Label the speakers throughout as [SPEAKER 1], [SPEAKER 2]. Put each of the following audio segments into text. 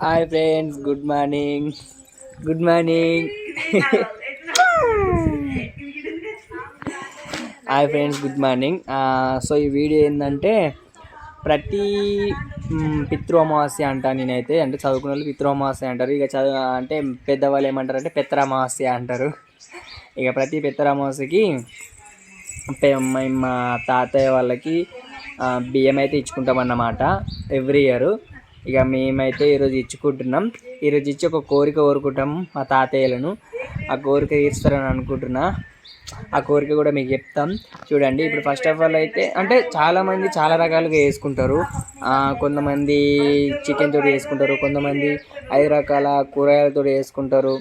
[SPEAKER 1] Hi friends good morning. Good morning. Hi friends good morning. So ఈ video ఏంటంటే ప్రతి పితృమాస్య అంట నేనైతే. అంటే చదువుకున్న వాళ్ళు పితృమాస్య అంటారు. ఇక చదువు అంటే పెద్దవాళ్ళు ఏమంటారు అంటే పెత్తర అంటారు. ఇక ప్రతి పెత్తరామాస్యకి మా తాతయ్య వాళ్ళకి బియ్యం అయితే ఇచ్చుకుంటాం అన్నమాట. Every year. ఇక మేమైతే ఈరోజు ఇచ్చుకుంటున్నాం. ఈరోజు ఇచ్చి ఒక కోరిక కోరుకుంటాం మా తాతయ్యలను. ఆ కోరిక తీరుస్తారని అనుకుంటున్నా. ఆ కోరిక కూడా మీకు చెప్తాం. చూడండి ఇప్పుడు ఫస్ట్ ఆఫ్ ఆల్ అయితే అంటే చాలామంది చాలా రకాలుగా వేసుకుంటారు కొంతమంది చికెన్ తోటి వేసుకుంటారు కొంతమంది ఐదు రకాల కూరగాయలతో వేసుకుంటారు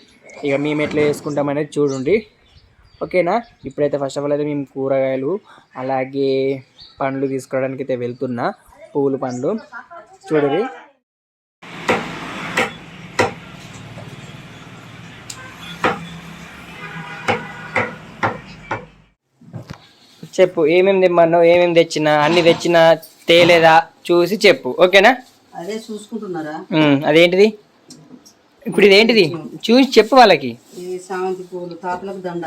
[SPEAKER 1] ఇక మేము ఎట్లా వేసుకుంటాం అనేది చూడండి. ఓకేనా? ఇప్పుడైతే ఫస్ట్ ఆఫ్ ఆల్ అయితే మేము కూరగాయలు అలాగే పండ్లు తీసుకోవడానికి అయితే వెళ్తున్నా పువ్వులు పండ్లు. చూడండి. చెప్పు ఏమేమి తెమ్మన్నావు ఏమేమి తెచ్చినా అన్ని తెచ్చినా తేలేదా? చూసి చెప్పు ఓకేనా?
[SPEAKER 2] అదే చూసుకుంటున్నారా?
[SPEAKER 1] అదేంటిది? ఇప్పుడు ఇదేంటిది? చూసి చెప్పు వాళ్ళకి.
[SPEAKER 2] సామంతి పువ్వులు తాతలకు దండ.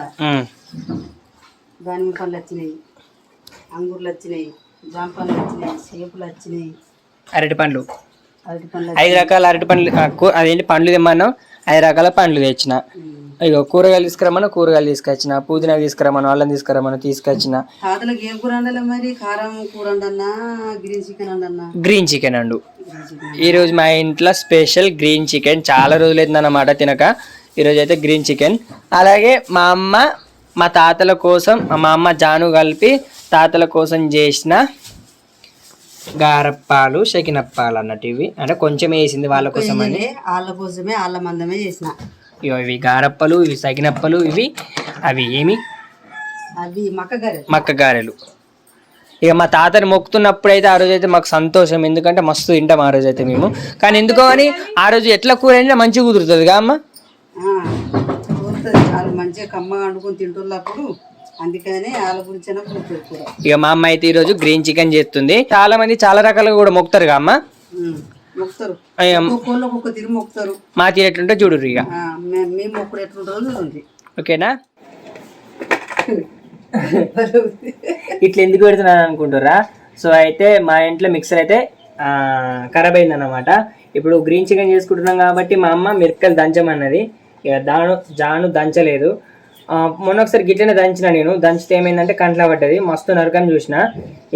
[SPEAKER 2] దానిమ్మ పళ్ళు వచ్చినాయి అంగూర్లు వచ్చినాయి జామ పళ్ళు వచ్చినాయి సేపులు వచ్చినాయి.
[SPEAKER 1] అరటి పండ్లు. ఐదు రకాల అరటి పండ్లు అదేంటి పండ్లు తెమ్మన్నావు? ఐదు రకాల పండ్లు తెచ్చిన. ఇగో కూరగాయలు తీసుకురమ్మను కూరగాయలు తీసుకొచ్చిన పుదీనా తీసుకురమ్మను అల్లం తీసుకురమ్మను తీసుకొచ్చిన.
[SPEAKER 2] తాతలకు ఏం కూర వండాలి మరి? కారం కూర వండన్నా గ్రీన్ చికెన్ వండన్నా
[SPEAKER 1] గ్రీన్ చికెన్ అండు. ఈరోజు మా ఇంట్లో స్పెషల్ గ్రీన్ చికెన్ చాలా రోజులైందన్నమాట తినక. ఈరోజు అయితే గ్రీన్ చికెన్ అలాగే మా అమ్మ మా తాతల కోసం మా అమ్మ జాను కలిపి తాతల కోసం చేసిన గారప్పాలు షకినప్పాలు అన్నట్టు ఇవి. అంటే కొంచెం వేసింది వాళ్ళ కోసం అని
[SPEAKER 2] వాళ్ళ కోసమే వాళ్ళ మందమే చేసిన.
[SPEAKER 1] ఇవి గారప్పలు ఇవి సగినప్పలు ఇవి అవి ఏమి?
[SPEAKER 2] అవి మక్క గరె
[SPEAKER 1] మక్క గారెలు. ఇక మా తాతని మొక్కుతున్నప్పుడు అయితే ఆ రోజు అయితే మాకు సంతోషం. ఎందుకంటే మస్తు తింటాం ఆ రోజు అయితే మేము. కానీ ఎందుకో అని ఆ రోజు ఎట్లా కూర అయినా మంచిగా కుదురుతుంది కా అమ్మ?
[SPEAKER 2] మంచిగా కమ్మగా వండుకొని తింటున్నప్పుడు అందుకని
[SPEAKER 1] ఇక మా అమ్మ అయితే ఈరోజు గ్రీన్ చికెన్ చేస్తుంది. చాలా మంది చాలా రకాలుగా కూడా మొక్కుతారు అమ్మ?
[SPEAKER 2] మొక్కుతారు.
[SPEAKER 1] అయ్య,
[SPEAKER 2] ఒక్కొక్కళ్ళు ఒక్కొక్క తిరిగి మొక్కుతారు.
[SPEAKER 1] మా తీరేట్లుంటే చూడు ఇక.
[SPEAKER 2] ఆ, మే- మీ మొక్కుడు ఎట్లుంటుందో చూడండి.
[SPEAKER 1] ఓకేనా? ఇట్లా ఎందుకు పెడుతున్నాను అనుకుంటారా సో అయితే మా ఇంట్లో మిక్సర్ అయితే ఖరాబ్ అయిందన్నమాట. ఇప్పుడు గ్రీన్ చికెన్ చేసుకుంటున్నాం కాబట్టి మా అమ్మ మిరపకాయలు దంచమన్నది. ఇక దాను జాను దంచలేదు. మొన్న ఒకసారి గిట్లనే దంచిన నేను. దంచితే ఏమైందంటే కంట్ల పడ్డది. మస్తు నరకం చూసిన.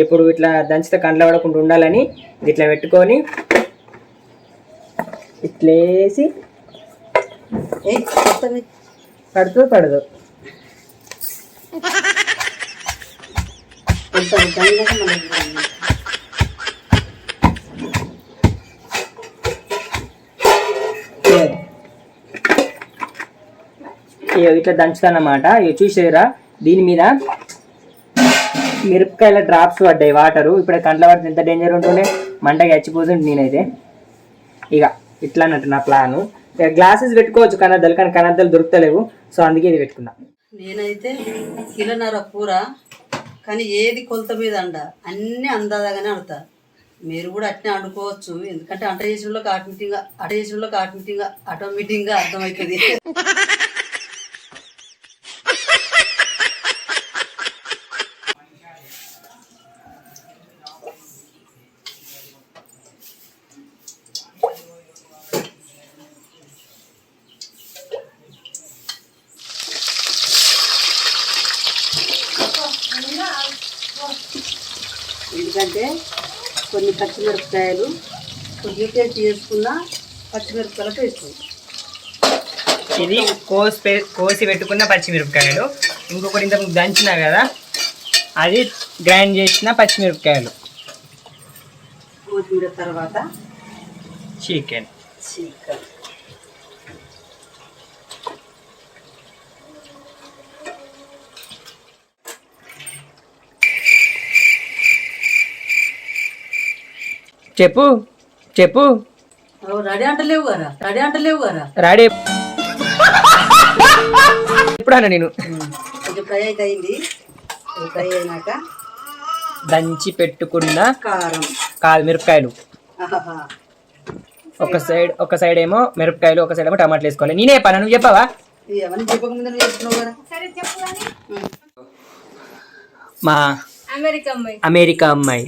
[SPEAKER 1] ఇప్పుడు ఇట్లా దంచితే కంట్ల పడకుండా ఉండాలని ఇట్లా పెట్టుకొని ఇట్లేసి పడుతూ పడదు. ఇట్లా దంచుతానమాట. ఇక చూసేరా దీని మీద మిరపకాయల డ్రాప్స్ పడ్డాయి వాటరు ఇప్పుడు కంట్ల పడితే ఎంత డేంజర్ ఉంటుండే? మంటకి చచ్చిపోతుంది నేనైతే. ఇక ఇట్లా అన్నట్టు నా ప్లాను. ఇక గ్లాసెస్ పెట్టుకోవచ్చు కనద్దలు కానీ కనద్దలు దొరుకుతలేవు. సో అందుకే ఇది పెట్టుకున్నా.
[SPEAKER 2] నేనైతే కిలోన్నర కూర కానీ ఏది కొలత మీద అండ. అన్ని అందాదాగానే ఆడతా మీరు కూడా అట్నే అనుకోవచ్చు ఎందుకంటే అంట చేసిన వాళ్ళకి ఆటోమేటిక్గా అట చేసిన వాళ్ళకి ఆటోమేటిక్గా ఆటోమేటిక్గా అర్థమవుతుంది ఎందుకంటే కొన్ని పచ్చిమిరపకాయలు కొద్దిగా పేస్ట్ చేసుకున్న పచ్చిమిరపకాయల పేస్ట్
[SPEAKER 1] ఇది కోసి కోసి పెట్టుకున్న పచ్చిమిరపకాయలు. ఇంకొకటి ఇంత దంచిన కదా అది గ్రైండ్ చేసిన పచ్చిమిరపకాయలు.
[SPEAKER 2] కొత్తిమీర తర్వాత
[SPEAKER 1] చికెన్.
[SPEAKER 2] చికెన్.
[SPEAKER 1] చెప్పు చెప్పు.
[SPEAKER 2] రెడీ అంటలేవు కదా రెడీ అంటలేవు కదా.
[SPEAKER 1] రెడీ. ఎప్పుడన్నా నేను?
[SPEAKER 2] కొంచెం ఫ్రై అయితే అయింది. ఇది ఫ్రై అయినాక
[SPEAKER 1] దంచి పెట్టుకున్న
[SPEAKER 2] కారం.
[SPEAKER 1] కాలు మిరపకాయలు. ఒక సైడ్ ఒక సైడ్ ఏమో మిరపకాయలు ఒక సైడ్ ఏమో టమాటాలు వేసుకోవాలి. నేనే పని నువ్వు చెప్పావా?
[SPEAKER 2] కదా.
[SPEAKER 1] మా
[SPEAKER 3] అమెరికా అమ్మాయి
[SPEAKER 1] అమెరికా అమ్మాయి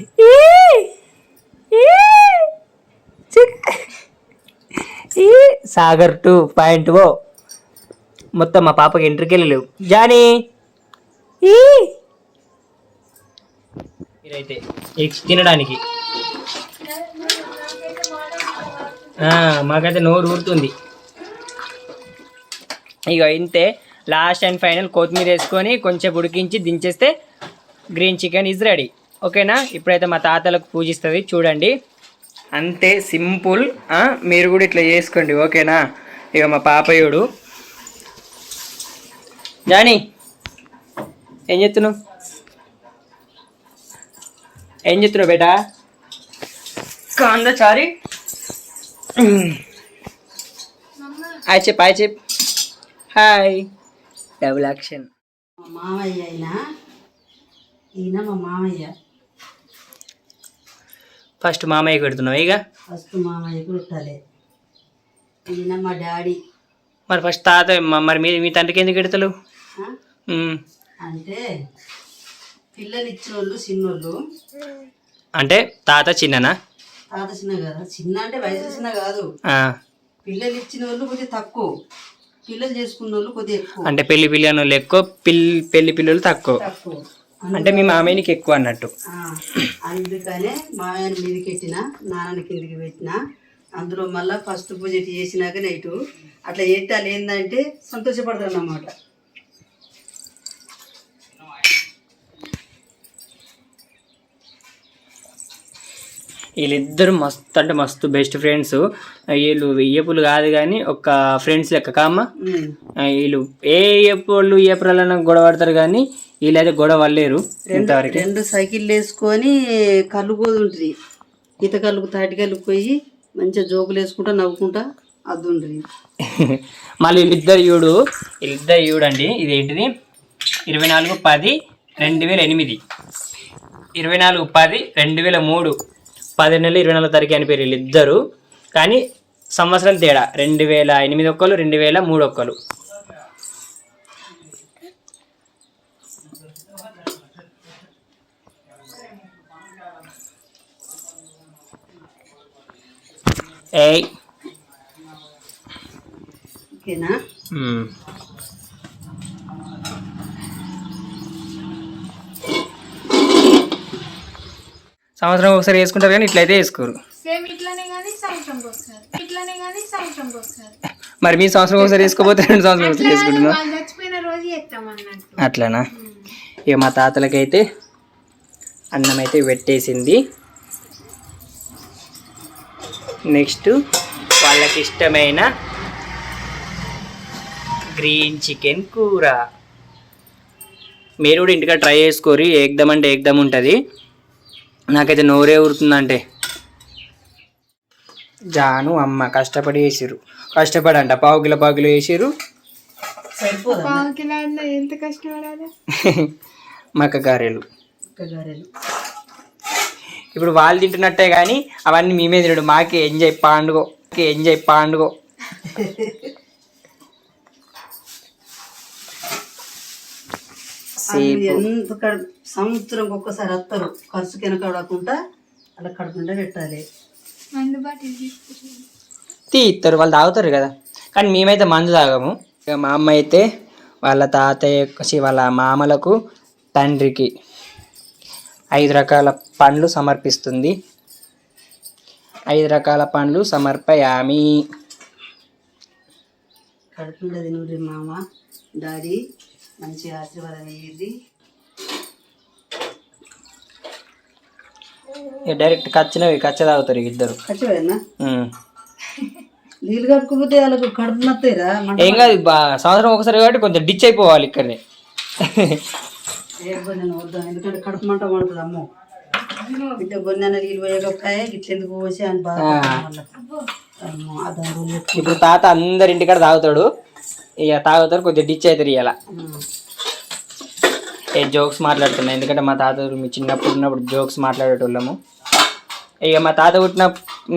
[SPEAKER 1] సాగర్ టూ పాయింట్ ఓ. మొత్తం మా పాపకి ఎంట్రీకి లేవు జానీ! మీరైతే ఎగ్స్ తినడానికి. మాకైతే నోరు ఊరుతుంది. ఇక ఇంతే. లాస్ట్ అండ్ ఫైనల్ కొత్తిమీర వేసుకొని కొంచెం ఉడికించి దించేస్తే గ్రీన్ చికెన్ ఇజ్ రెడీ. ఓకేనా? ఇప్పుడైతే మా తాతలకు పూజిస్తుంది. చూడండి. అంతే సింపుల్ మీరు కూడా ఇట్లా చేసుకోండి ఓకేనా? ఇక మా పాపయ్యుడు జానీ ఏం చెప్తున్నావు ఏం చెప్తున్నావు బేటా? కాంద చారి హాయ్ చెప్ హాయ్ చెప్ హాయ్. Double action.
[SPEAKER 2] మా మామయ్య అయినా ఈయన మా మామయ్య.
[SPEAKER 1] ఫస్ట్ మామయ్య పెడుతున్నావు ఇక?
[SPEAKER 2] ఫస్ట్ మామయ్యకు పెట్టాలి. ఈయన మా డాడీ.
[SPEAKER 1] మరి ఫస్ట్ తాత మరి మీ మీ తండ్రికి ఎందుకు పెడతలు.
[SPEAKER 2] అంటే పిల్లలు ఇచ్చిన వాళ్ళు చిన్నోళ్ళు.
[SPEAKER 1] అంటే తాత చిన్ననా?
[SPEAKER 2] తాత చిన్న కదా. చిన్న అంటే వయసు చిన్న కాదు. పిల్లలు ఇచ్చిన వాళ్ళు కొద్దిగా తక్కువ. పిల్లలు చేసుకున్న వాళ్ళు కొద్దిగా ఎక్కువ.
[SPEAKER 1] అంటే పెళ్ళి పిల్లలు ఎక్కువ పిల్లి పెళ్ళి పిల్లలు తక్కువ.
[SPEAKER 2] తక్కువ.
[SPEAKER 1] అంటే మీ మామయ్యకి ఎక్కువ అన్నట్టు
[SPEAKER 2] అందుకనే మామయ్యని మీదకి పెట్టిన నాన్న కిందికి పెట్టిన అందులో మళ్ళీ ఫస్ట్ పూజ చేసినాక నైటు అట్లా చేస్తే వాళ్ళు ఏంటంటే సంతోషపడతారు అన్నమాట
[SPEAKER 1] వీళ్ళిద్దరు మస్తు అంటే మస్తు బెస్ట్ ఫ్రెండ్స్ వీళ్ళు వెయ్యపులు కాదు కానీ ఒక ఫ్రెండ్స్ లెక్క. ఆ, వీళ్ళు ఏ ఎప్పుడు ఏప్రిల్ గొడవ పడతారు కానీ వీళ్ళైతే గొడవ పడలేరు ఇంతవరకు.
[SPEAKER 2] రెండు సైకిళ్ళు వేసుకొని కోదుంటుంది ఈత కళ్ళుకు తాటి కళ్ళుకు పోయి మంచిగా జోకులు వేసుకుంటా నవ్వుకుంటా అద్దుండ్రి.
[SPEAKER 1] మళ్ళీ వీళ్ళిద్దరు ఈవుడు వీళ్ళిద్దరు ఈవుడండి ఇది ఏంటిది ఇరవై నాలుగు పది రెండు వేల ఎనిమిది. ఇరవై నాలుగు పది రెండు వేల మూడు. పది నెలలు ఇరవై నాలుగు తారీఖు అని పేరు వీళ్ళిద్దరు. కానీ సంవత్సరం తేడా. రెండు వేల ఎనిమిది ఒక్కరు రెండు వేల మూడు ఏయ్.
[SPEAKER 2] ఓకేనా?
[SPEAKER 1] సంవత్సరం ఒకసారి వేసుకుంటారు కానీ ఇట్లయితే వేసుకోరు. మరి మీ సంవత్సరం ఒకసారి వేసుకోపోతే రెండు సంవత్సరం ఒకసారి వేసుకుంటున్నా అట్లానా? ఇక మా తాతలకైతే అన్నం అయితే పెట్టేసింది. నెక్స్ట్ వాళ్ళకి ఇష్టమైన గ్రీన్ చికెన్ కూర. మీరు కూడా ఇంటికా ట్రై చేసుకోరి ఏకదమ్ అంటే ఏకదమ్ ఉంటుంది. నాకైతే నోరే ఊరుతుందంటే. జాను అమ్మ కష్టపడి వేసిర్రు కష్టపడి అంట పావు కిలో పావు కిలో
[SPEAKER 3] ఎంత కష్టపడాలి?
[SPEAKER 1] మక్క గారెలు. ఇప్పుడు వాళ్ళు తింటున్నట్టే కానీ అవన్నీ మేమే తినడు. మాకే ఎంజాయ్ పాండుగో ఎంజాయ్ పాండుగో.
[SPEAKER 2] ఎంత సంవత్సరం ఒక్కసారి వస్తారు ఖర్చు వెనకడకుండా అలా కడుపుండా పెట్టాలి.
[SPEAKER 3] తీసుకుంటాం
[SPEAKER 1] తీస్తారు వాళ్ళు తాగుతారు కదా. కానీ మేమైతే మందు తాగము. ఇక మా అమ్మ అయితే వాళ్ళ తాతయ్య వాళ్ళ మామలకు తండ్రికి ఐదు రకాల పండ్లు సమర్పిస్తుంది. ఐదు రకాల పండ్లు సమర్పయామి.
[SPEAKER 2] కడుపుండా తినుర్రి మామ డాడీ. మంచి ఆశీర్వాదం అయ్యింది
[SPEAKER 1] డైరెక్ట్ కచ్చినవి కచ్చ తాగుతారు ఇద్దరు. ఉమ్.
[SPEAKER 2] నీళ్ళు కడుక్కోపోతే వాళ్ళకు కడుపు నత్తాయిరా
[SPEAKER 1] ఏం కాదు సంవత్సరం ఒకసారి కాబట్టి కొంచెం డిచ్ అయిపోవాలి ఇక్కడనే.
[SPEAKER 2] వద్దాం ఎందుకంటే కడుపు మంట పడుతుంది అమ్మో. బిడ్డ బొన్నెన నీళ్ళు పోయకపోయా ఇట్లా ఎందుకు పోసి అని బాధ.
[SPEAKER 1] ఇప్పుడు తాత అందరి ఇంటికాడ తాగుతాడు. ఇక తాగుతారు కొద్దిగా డిచ్ అవుతారు ఇవాళ. ఏ జోక్స్ మాట్లాడుతున్నా ఎందుకంటే మా తాత మీ చిన్నప్పుడు ఉన్నప్పుడు జోక్స్ మాట్లాడేటోళ్ళము. ఇక మా తాత పుట్టిన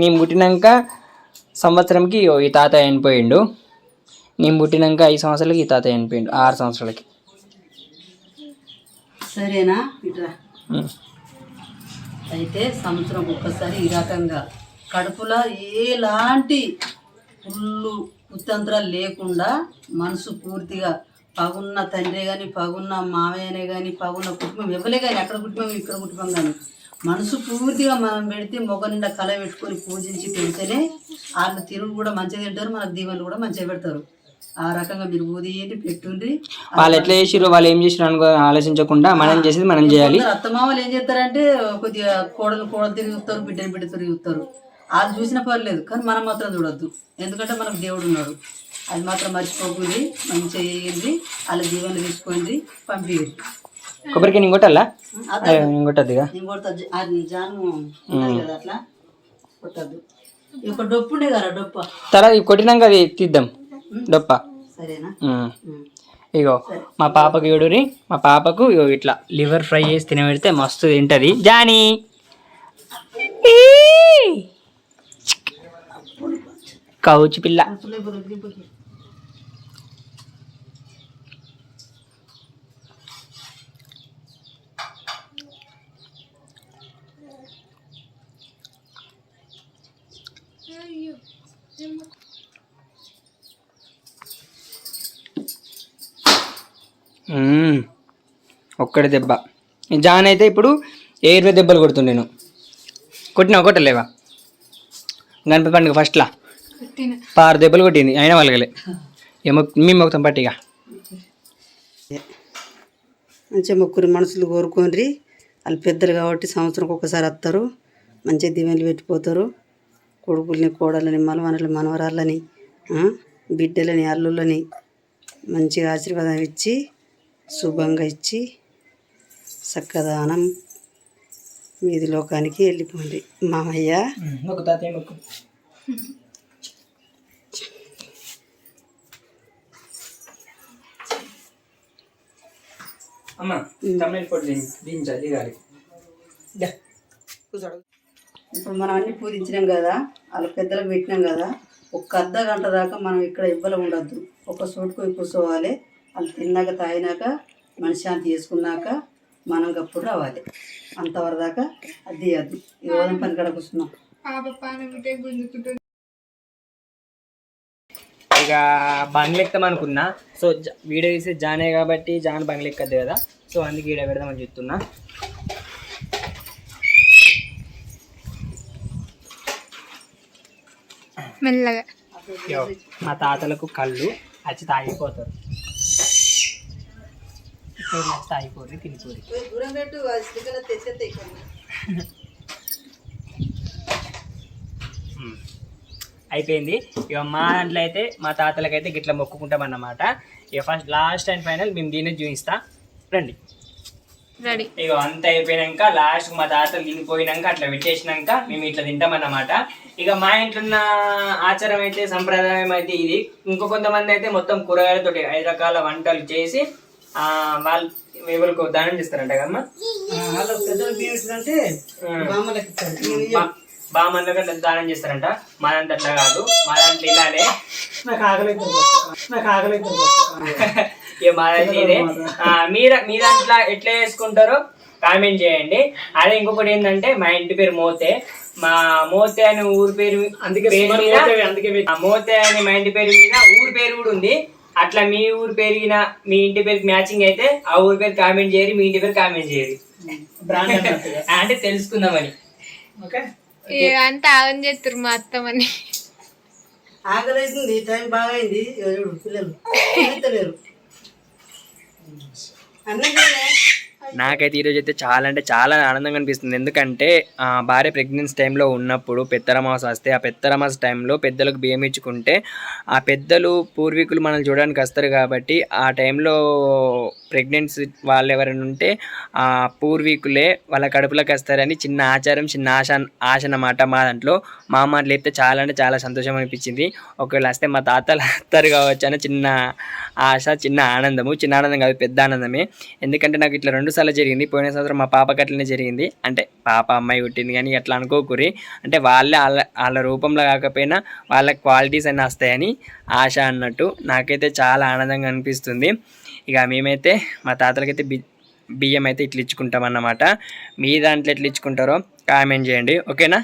[SPEAKER 1] నేను పుట్టినాక సంవత్సరంకి ఈ తాత చనిపోయిండు. నేను పుట్టినాక ఐదు సంవత్సరాలకి ఈ తాత చనిపోయిండు ఆరు సంవత్సరాలకి.
[SPEAKER 2] సరేనా. అయితే సంవత్సరం ఒక్కసారి ఈ రకంగా. కడుపులో ఎలాంటి పుల్లు కుతంత్రాలు లేకుండా మనసు పూర్తిగా పగున్న తండ్రి కానీ పగున్న మామయ్యనే కానీ పగున్న కుటుంబం ఎవరే కానీ అక్కడ కుటుంబం ఇక్కడ కుటుంబం కానీ మనసు పూర్తిగా మనం పెడితే మొగ నిండా కళ పెట్టుకొని పూజించి పెడితేనే వాళ్ళు తిరుగు కూడా మంచిగా తింటారు మనకు దీవెనలు కూడా మంచిగా పెడతారు. ఆ రకంగా మీరు ఊదియండి పెట్టుండ్రి.
[SPEAKER 1] వాళ్ళు ఎట్లా చేసిర్రు వాళ్ళు ఏం చేసిర్రు అనుకో ఆలోచించకుండా మనం చేసేది మనం చేయాలి.
[SPEAKER 2] అత్తమామలు ఏం చేస్తారంటే కొద్దిగా కోడలు కోడలు తిరిగి బిడ్డని బిడ్డ తిరిగి వాళ్ళు చూసిన పర్లేదు కానీ మనం మాత్రం చూడొద్దు. ఎందుకంటే మనకు దేవుడు ఉన్నాడు. అది మాత్రం మర్చిపోకుంది మంచిగా చేయండి వాళ్ళ జీవనం తీసుకోండి పంపించండి
[SPEAKER 1] కొబ్బరికి
[SPEAKER 2] అది. జాను ఉన్నది కదా అట్లా? కొట్టద్దు. ఒక డొప్పు ఉండే కదా డొప్ప?
[SPEAKER 1] తర్వాత ఇవి కొట్టినాక అది తీద్దాం. డొప్ప.
[SPEAKER 2] సరేనా.
[SPEAKER 1] ఇగో మా పాపకు చూడురి. మా పాపకు ఇగో ఇట్లా లివర్ ఫ్రై చేసి తినబెడితే మస్తు తింటది. జానీ! కౌచి పిల్ల. మ్మ్. ఒక్కడి దెబ్బ. జాన్ అయితే ఇప్పుడు ఏ ఇరవై దెబ్బలు కొడుతుండేను. కొట్టినా కొట్టలేవా? గణపతి పండుగ ఫస్ట్లా పారు దెబ్బలు కొట్టింది అయినా వాళ్ళగలే ఏమో మేము మొత్తం పట్టిగా
[SPEAKER 2] మంచిగా ముగ్గురు మనసులు కోరుకోండి వాళ్ళు పెద్దలు కాబట్టి సంవత్సరం ఒకసారి వస్తారు. మంచిగా దీవెనలు పెట్టిపోతారు. కొడుకుల్ని కోడలని మనవనని మనవరాళ్ళని బిడ్డలని అల్లుళ్ళని మంచిగా ఆశీర్వాదం ఇచ్చి శుభంగా ఇచ్చి చక్కదానం మీది లోకానికి వెళ్ళిపోండి. మామయ్య.
[SPEAKER 1] మొక్కు. తాతయ్య అమ్మ తమిళ పొడి దించాలి దిగాలి.
[SPEAKER 2] ఇప్పుడు మనం అన్ని పూజించినాం కదా వాళ్ళ పెద్దలకు పెట్టినాం కదా ఒక అర్ధ గంట దాకా మనం ఇక్కడ ఇవ్వలు ఉండద్దు. ఒక చోటుకు కూర్చోవాలి వాళ్ళు తిన్నాక తాగినాక మనశ్శాంతి చేసుకున్నాక మనం అప్పుడు రావాలి. అంతవరకు దాకా అది. తీయద్దు ఈ రోజు పని కడ కూర్చున్నాం
[SPEAKER 1] ఇక బంగ్లు ఎక్కుతాం అనుకున్నా. సో వీడియో తీసే జానే కాబట్టి జాన్ బంగ్లు ఎక్కద్దు కదా. సో అందుకే వీడియో పెడదామని చెప్తున్నా
[SPEAKER 3] మెల్లగా.
[SPEAKER 1] మా తాతలకు కళ్ళు వచ్చి తాగిపోతారు. తాగిపోరు తినిపోరు.
[SPEAKER 2] దూరం.
[SPEAKER 1] అయిపోయింది. ఇక మా దాంట్లో అయితే మా తాతలకైతే గిట్ల మొక్కుకుంటాం అన్నమాట. ఇక ఫస్ట్ లాస్ట్ అండ్ ఫైనల్ మేము దీన్ని చూపిస్తా. రండి.
[SPEAKER 3] రెడీ
[SPEAKER 1] ఇక అంత అయిపోయినాక లాస్ట్ మా తాతలు తినిపోయినాక అట్లా పెట్టేసినాక మేము ఇట్లా తింటామన్నమాట ఇక మా ఇంట్లో ఉన్న ఆచారం అయితే సంప్రదాయం అయితే ఇది. ఇంకో కొంతమంది అయితే మొత్తం కూరగాయలతో ఐదు రకాల వంటలు చేసి ఆ, వాళ్ళు ఎవరికి దానం చేస్తారంట కదమ్మా?
[SPEAKER 2] వాళ్ళ
[SPEAKER 1] బామన్నగా దానం చేస్తారంట? మా దాంట్లో అట్లా కాదు. మా దాంట్లో ఇలానే.
[SPEAKER 2] నాకు ఆకలి నాకు ఆకలి
[SPEAKER 1] ఇక మా దాంట్లో ఇదే మీర మీ దాంట్లో ఎట్లా చేసుకుంటారో కామెంట్ చేయండి. అదే ఇంకొకటి ఏంటంటే మా ఇంటి పేరు మోతే. మా మోతే అనే ఊరు పేరు అందుకే పేరు మీద అందుకే మోతే అనే మా ఇంటి పేరు మీద ఊరు పేరు కూడా ఉంది. అట్లా మీ ఊరు పెరిగిన మీ ఇంటి పేరుకి మ్యాచింగ్ అయితే ఆ ఊరి పేరు కామెంట్ చేయరు మీ ఇంటి పేరు కామెంట్ చేయరు అంటే తెలుసుకుందామని. ఓకే?
[SPEAKER 3] అంతా ఆగం చేస్తారు మా అత్తమని
[SPEAKER 2] టైం బాగా అయింది ఎవరు పిల్లలు.
[SPEAKER 1] నాకైతే ఈరోజు అయితే చాలా అంటే చాలా ఆనందంగా అనిపిస్తుంది. ఎందుకంటే ఆ, భార్య ప్రెగ్నెన్సీ టైంలో ఉన్నప్పుడు పెత్తరమాస వస్తే ఆ పెత్తరమాస టైంలో పెద్దలకు బియ్యం ఇచ్చుకుంటే ఆ పెద్దలు పూర్వీకులు మనల్ని చూడడానికి వస్తారు కాబట్టి ఆ టైంలో ప్రెగ్నెన్సీ వాళ్ళు ఎవరైనా ఉంటే ఆ పూర్వీకులే వాళ్ళ కడుపులోకి వస్తారని చిన్న ఆచారం చిన్న ఆశ ఆశ అన్నమాట మా దాంట్లో. మా అమ్మ అయితే చాలా అంటే చాలా సంతోషం అనిపించింది. ఒకవేళ వస్తే మా తాతలు వస్తారు కావచ్చు అని చిన్న ఆశ చిన్న ఆనందము. చిన్న ఆనందం కాదు పెద్ద ఆనందమే. ఎందుకంటే నాకు ఇట్లా రెండు సార్లు జరిగింది. పోయిన సంవత్సరం మా పాపకి అట్లనే జరిగింది. అంటే పాప అమ్మాయి పుట్టింది కానీ అట్లా అనుకోకురి అంటే వాళ్ళే వాళ్ళ వాళ్ళ రూపంలో కాకపోయినా వాళ్ళ క్వాలిటీస్ అన్నీ వస్తాయని ఆశ అన్నట్టు నాకైతే చాలా ఆనందంగా అనిపిస్తుంది. ఇక మేమైతే మా తాతలకైతే బి బియ్యం అయితే ఇట్లా ఇచ్చుకుంటాం అన్నమాట మీ దాంట్లో ఎట్లా ఇచ్చుకుంటారో కామెంట్ చేయండి. ఓకేనా?